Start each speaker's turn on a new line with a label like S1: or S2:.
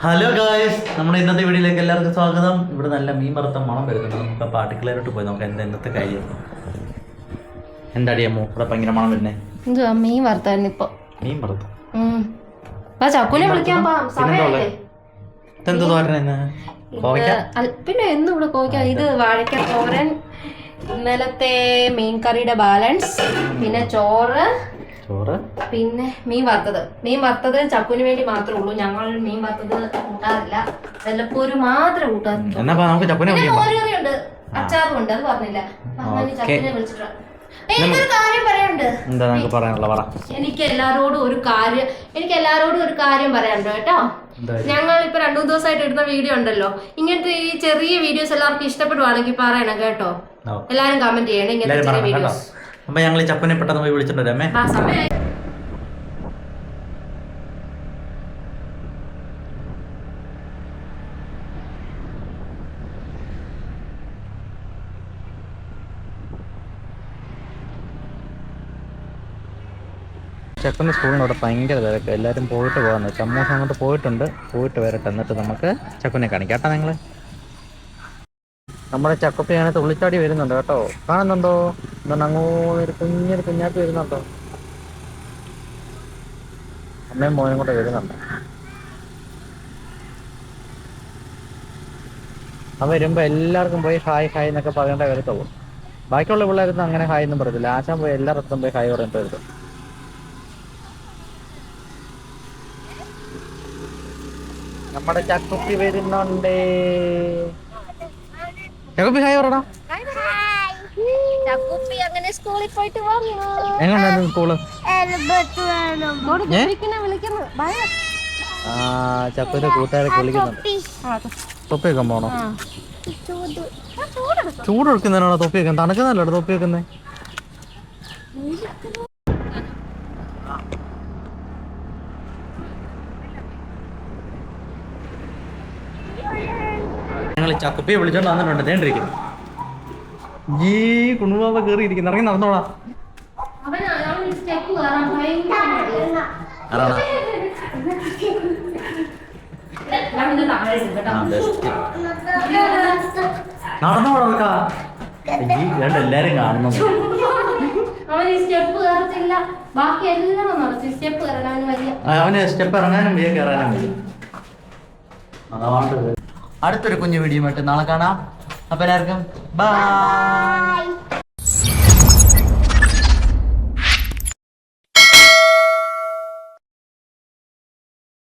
S1: Hello guys നമ്മുടെ ഇന്നത്തെ വീഡിയോയിലേക്ക് എല്ലാവർക്കും സ്വാഗതം. ഇവിടെ നല്ല മീൻ വറുത്ത മണം വരുന്നുണ്ട്. നമുക്ക് പാർട്ടിക്കുലറായിട്ട് പോയി നോക്കാം. എന്താ ഇന്നത്തെ കാര്യം? എന്താ അടിയമ്മോ ഇവിടെ ഭയങ്കര മണം വരുന്നേ.
S2: എന്തുവാ? മീൻ വറുത്തായിരുന്നു ഇപ്പൊ.
S1: മീൻ വറുത്തു?
S2: ചക്കുനെ വിളിക്കാൻ?
S1: ഇതെന്ത്
S2: പിന്നെ എന്നും ഇവിടെ കോവയ്ക്ക. ഇത് വാഴയ്ക്ക തോരൻ ഇന്നലത്തെ മീൻ കറിയുടെ ബാലൻസ് പിന്നെ ചോറ്.
S1: ചോറ്?
S2: പിന്നെ മീൻ വറുത്തത്. മീൻ വറുത്തത് ചപ്പുന് വേണ്ടി മാത്രമേ ഉള്ളൂ. ഞങ്ങൾ മീൻ വറുത്തത് കൂട്ടാറില്ല. വല്ലപ്പോഴും മാത്രമേ മാത്രം
S1: വിളിക്കാം.
S2: മോരുകറിയുണ്ട് അച്ചാറും ഉണ്ട് അത് പറഞ്ഞില്ല. എനിക്ക് എല്ലാരോടും ഒരു കാര്യം എനിക്ക് എല്ലാരോടും ഒരു കാര്യം പറയാനുണ്ട് കേട്ടോ. ഞങ്ങൾ ഇപ്പൊ രണ്ടു മൂന്ന് ദിവസമായിട്ട് ഇടുന്ന വീഡിയോ ഉണ്ടല്ലോ. ഇങ്ങനത്തെ ഈ ചെറിയ വീഡിയോസ് എല്ലാവർക്കും ഇഷ്ടപ്പെടുവാണെങ്കിൽ പറയണം കേട്ടോ. എല്ലാരും കമന്റ് ചെയ്യണം ഇങ്ങനത്തെ ചെറിയ വീഡിയോസ്.
S1: അപ്പൊ ഞങ്ങൾ ചപ്പനെ പെട്ടെന്ന് പോയി വിളിച്ചിട്ട് ചെക്കന്റെ സ്കൂളിനോട് ഭയങ്കര തിരക്ക്. എല്ലാവരും പോയിട്ട് പോകാന്ന്. ചമ്മൂസ് അങ്ങോട്ട് പോയിട്ടുണ്ട്. പോയിട്ട് വരട്ടെ. എന്നിട്ട് നമുക്ക് ചക്കുനെ കാണിക്കാം. കേട്ടോ നിങ്ങൾ നമ്മുടെ ചക്കുപ്പി അങ്ങനെ തുള്ളിച്ചാടി വരുന്നുണ്ട് കേട്ടോ. കാണുന്നുണ്ടോ? എന്താണ് അങ്ങോട്ട് ഒരു കുഞ്ഞൊരു കുഞ്ഞാപ്പി വരുന്നുണ്ടോ? അമ്മയും മോനും കൂടെ വരുന്നുണ്ട്. അവ വരുമ്പോൾ എല്ലാവർക്കും പോയി ഹായ് ഹായ് എന്നൊക്കെ പറയേണ്ട വരത്തുള്ളൂ ബാക്കിയുള്ള പിള്ളേരൊന്നും അങ്ങനെ ഹായ് ഒന്നും പറയത്തില്ല. ആശാൻ പോയി എല്ലായിടത്തും പോയി ഹായ് പറഞ്ഞിട്ട് വരും നമ്മുടെ ചക്കുപ്പി വരുന്നുണ്ട്. ചക്കുപ്പി ഹായ് പറടാ.
S2: ചക്കുപ്പി അങ്ങനെ സ്കൂളിൽ പോയിട്ട് വന്നു.
S1: എങ്ങനെയുണ്ടായിരുന്നു സ്കൂൾ? ഏ?
S2: വിളിക്കുന്നു. ബൈ.
S1: ആ ചക്കുവിന്റെ കൂട്ടുകാരൊക്കെ വിളിക്കുന്നുണ്ട്.
S2: ആ,
S1: തൊപ്പി വെക്കാൻ പോണോ
S2: ആ.
S1: ചൂട്. എടുക്കുന്നതിനാണോ തൊപ്പി വെക്കാൻ തണുക്കുന്നല്ലോ തൊപ്പി ഞങ്ങൾ ചക്കുപ്പിയെ വിളിച്ചോണ്ട് വന്നിട്ടുണ്ട്. തേണ്ടിരിക്കുന്നു ഈ കുണുമാവ കേറിയിരിക്കുന്നു. ഇറങ്ങി നടന്നോളാ.
S2: അവന് അവന്.
S1: നടന്നോളാ ഈ രണ്ട് എല്ലാരും കാണുന്നു
S2: അവൻ സ്റ്റെപ്പ് കയറത്തില്ല. ബാക്കി എല്ലാം നടത്തി. സ്റ്റെപ്പ് അവന് വലിയ
S1: അവന് സ്റ്റെപ്പ് ഇറങ്ങാനും വേഗം കയറാനും അതാണ്ട് അടുത്തൊരു കുഞ്ഞു വീഡിയോ നാളെ കാണാം. അപ്പൊ എല്ലാവർക്കും ബൈ